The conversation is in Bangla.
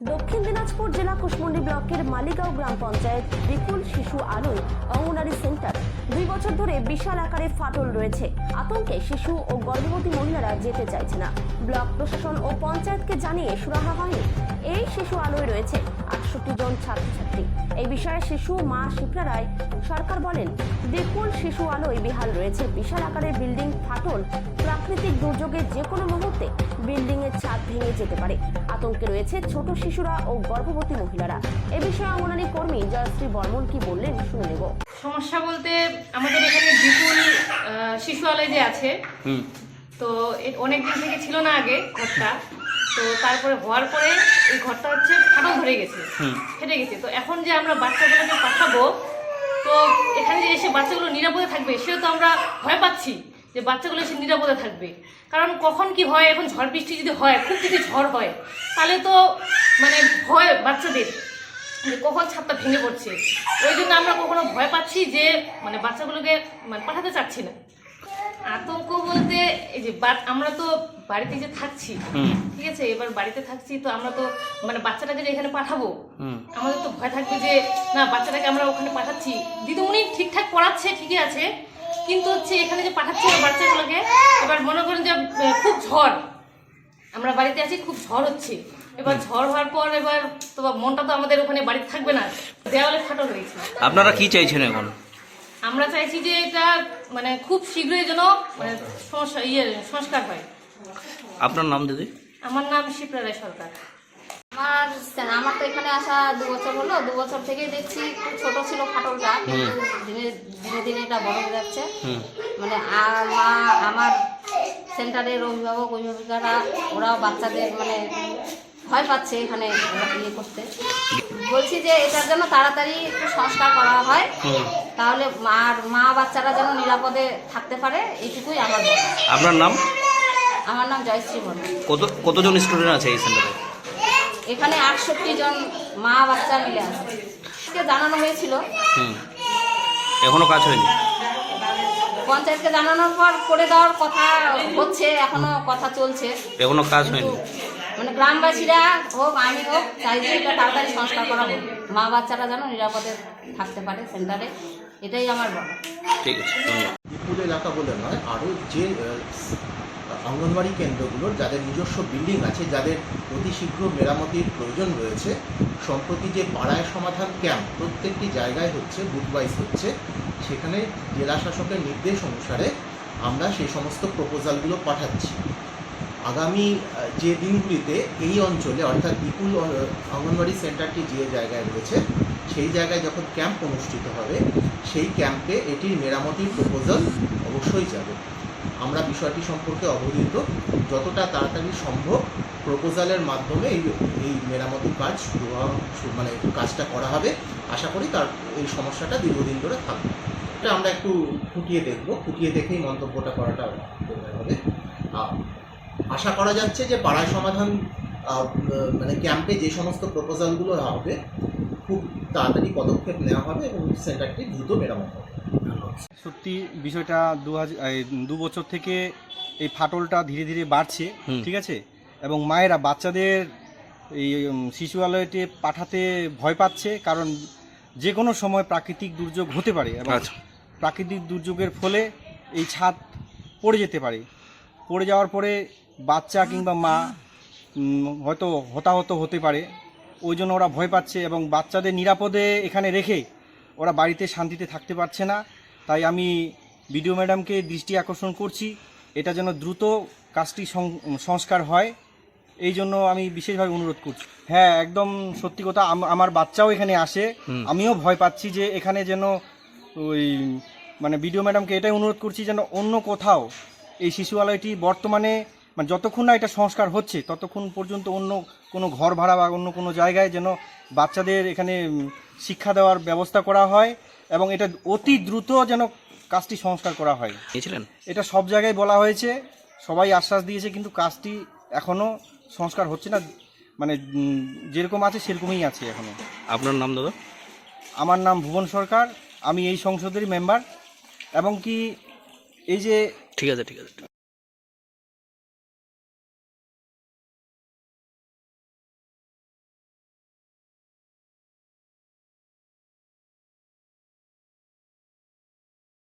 দক্ষিণ দিনাজপুর জেলা কুশমন্ডি ব্লকের মালিগাঁও গ্রাম পঞ্চায়েত বিপুল শিশু আলোয় অঙ্গনারী সেন্টার। দুই বছর ধরে বিশাল আকারে ফাটল রয়েছে। আতঙ্কে শিশু ও গর্ভবতী মহিলারা যেতে চাইছে না। ব্লক প্রশাসন ও পঞ্চায়েতকে জানিয়ে সুরাহা হয়নি। এই শিশু আলোয় রয়েছে আটষট্টি জন ছাত্রছাত্রী। এই বিষয়ে শিশু মা শিপ্রা রায়, সরকার বলেন, বিপুল শিশু আলোয় বিহাল রয়েছে। বিশাল আকারের বিল্ডিং ফাটল, প্রাকৃতিক দুর্যোগে যে কোনো মুহূর্তে বিল্ডিং এর ছাদ ভেঙে যেতে পারে। আতঙ্কে রয়েছে ছোট শিশুরা ও গর্ভবতী মহিলারা। এ বিষয়ে অঙ্গনারী কর্মী জয়শ্রী বর্মন কি বললেন শুনে নেব। সমস্যা বলতে আমাদের এখানে বিপুল শিশু আলয় যে আছে তো অনেক দিন থেকে ছিল না আগে ঘরটা তো তারপরে হওয়ার পরে এই ঘরটা হচ্ছে ফাটল ধরে গেছে হুম। ফেটে গেছে। তো এখন যে আমরা বাচ্চাগুলোকে পাঠাবো তো এখানে যে এসে বাচ্চাগুলো নিরাপদে থাকবে সেটা তো আমরা ভয় পাচ্ছি। যে বাচ্চাগুলো এসে নিরাপদে থাকবে। কারণ কখন কি হয় এখন ঝড় বৃষ্টি যদি হয় খুব যদি ঝড় হয় তাহলে তো মানে ভয় বাচ্চাদের। যে কখন ছাদটা ভেঙে পড়ছে। ওই জন্য আমরা কখনো ভয় পাচ্ছি যে মানে বাচ্চাগুলোকে মানে পাঠাতে চাচ্ছি না। আতঙ্ক বলতে এই যে বা- আমরা তো বাড়িতে যে থাকছি ঠিক আছে? এবার বাড়িতে থাকছি তো আমরা তো মানে বাচ্চাটাকে যে এখানে পাঠাবো আমাদের তো ভয় থাকবে যে না বাচ্চাটাকে আমরা ওখানে পাঠাচ্ছি। দিদিমণি ঠিকঠাক পড়াচ্ছে ঠিকই আছে কিন্তু হচ্ছে এখানে যে পাঠাচ্ছি বাচ্চাগুলোকে এবার মনে করেন যে খুব ঝড়। আমরা বাড়িতে আছি খুব ঝড় হচ্ছে। এবার ঝড় হওয়ার পর এবার তো মনটা তো আমাদের ওখানে বাড়িতে থাকবে না দেওয়ালে ফাটল হয়েছে আপনারা কি চাইছেন এখন? আমরা চাইছি যে এটা মানে খুব শীঘ্রই যেন মানে সমস্যা ইয়ে সংস্কার হয়। আপনার নাম দিদি? আমার নাম শিপ্রা রায় সরকার। আমার আমার তো এখানে আসা দু বছর হলো। দু বছর থেকেই দেখছি খুব ছোট ছিল ফাটলটা। দিনে দিনে দিনে এটা বড় হয়ে যাচ্ছে। মানে আর মা আমার সেন্টারের অভিভাবক অভিভাবিকারা ওরাও বাচ্চাদের মানে ভয় পাচ্ছে এখানে ইয়ে করতে। বলছি যে এটার জন্য তাড়াতাড়ি একটু সংস্কার করা হয়। তাহলে মার মা বাচ্চারা যেন নিরাপদে থাকতে পারে এইটুকুই আমার। আপনার নাম? আমার নাম জয়শ্রী বর্মন কত কতজন স্টুডেন্ট আছে এই সেন্টারে? এখানে আটষট্টি জন মা বাচ্চা মিলে আছে। জানানো হয়েছিল। এখনও কাজ হয়নি? পঞ্চায়েতকে জানানোর পর করে দেওয়ার কথা হচ্ছে এখনও কথা চলছে। এখনও কাজ হয়নি? মানে গ্রামবাসীরা হোক আমি হোক চাই যে এটা তাড়াতাড়ি সংস্কার করা হোক। মা বাচ্চারা যেন নিরাপদে থাকতে পারে সেন্টারে এটাই আমার বলা ঠিক আছে এলাকা বলে নয় আরও যে অঙ্গনওয়াড়ি কেন্দ্রগুলোর যাদের নিজস্ব বিল্ডিং আছে, যাদের অতি শীঘ্র মেরামতির প্রয়োজন রয়েছে, সম্প্রতি যে পাড়ায় সমাধান ক্যাম্প প্রত্যেকটি জায়গায় হচ্ছে বুথ ওয়াইজ হচ্ছে, সেখানে জেলা শাসকের নির্দেশ অনুসারে আমরা সেই সমস্ত প্রপোজালগুলো পাঠাচ্ছি। আগামী যে দিনগুলিতে এই অঞ্চলে, অর্থাৎ বিপুল অঙ্গনওয়াড়ি সেন্টারটি যে জায়গায় রয়েছে, সেই জায়গায় যখন ক্যাম্প অনুষ্ঠিত হবে, সেই ক্যাম্পে এটির মেরামতির প্রপোজাল অবশ্যই যাবে। আমরা বিষয়টি সম্পর্কে অবহিত। যতটা তাড়াতাড়ি সম্ভব প্রপোজালের মাধ্যমে এই এই মেরামতির কাজ মানে কাজটা করা হবে। আশা করি তার, এই সমস্যাটা দীর্ঘদিন ধরে থাকবে। এটা আমরা একটু খুঁটিয়ে দেখব। খুঁটিয়ে দেখেই মন্তব্যটা করাটা হবে। আশা করা যাচ্ছে যে পাড়ায় সমাধান মানে ক্যাম্পে যে সমস্ত প্রপোজালগুলো হবে খুব তাড়াতাড়ি পদক্ষেপ নেওয়া হবে এবং সেন্টারটি দ্রুত মেরামত হবে। সত্যি বিষয়টা দু হাজার দু বছর থেকে এই ফাটলটা ধীরে ধীরে বাড়ছে ঠিক আছে? এবং মায়েরা বাচ্চাদের এই শিশুআলয়তে পাঠাতে ভয় পাচ্ছে কারণ যে কোনো সময় প্রাকৃতিক দুর্যোগ হতে পারে এবং আচ্ছা। প্রাকৃতিক দুর্যোগের ফলে এই ছাদ পড়ে যেতে পারে। পড়ে যাওয়ার পরে বাচ্চা কিংবা মা হয়তো হতাহত হতে পারে। ওই জন্য ওরা ভয় পাচ্ছে এবং বাচ্চাদের নিরাপদে এখানে রেখে ওরা বাড়িতে শান্তিতে থাকতে পারছে না। তাই আমি বিডিও ম্যাডামকে দৃষ্টি আকর্ষণ করছি। এটা যেন দ্রুত কাজটি সংস্কার হয়। এই জন্য আমি বিশেষভাবে অনুরোধ করছি। হ্যাঁ একদম সত্যি কথা আমার বাচ্চাও এখানে আসে। আমিও ভয় পাচ্ছি যে এখানে যেন ওই মানে বিডিও ম্যাডামকে এটাই অনুরোধ করছি যেন অন্য কোথাও এই শিশুআলয়টি বর্তমানে মানে যতক্ষণ না এটা সংস্কার হচ্ছে ততক্ষণ পর্যন্ত অন্য কোনো ঘর ভাড়া বা অন্য কোনো জায়গায় যেন বাচ্চাদের এখানে শিক্ষা দেওয়ার ব্যবস্থা করা হয় এবং এটা অতি দ্রুত যেন কাজটি সংস্কার করা হয়। এটা সব জায়গায় বলা হয়েছে সবাই আশ্বাস দিয়েছে কিন্তু কাজটি এখনও সংস্কার হচ্ছে না মানে যেরকম আছে সেরকমই আছে এখনও আপনার নাম দাদা? আমার নাম ভুবন সরকার আমি এই সংসদের মেম্বার এবং কি এই যে ঠিক আছে ঠিক আছে।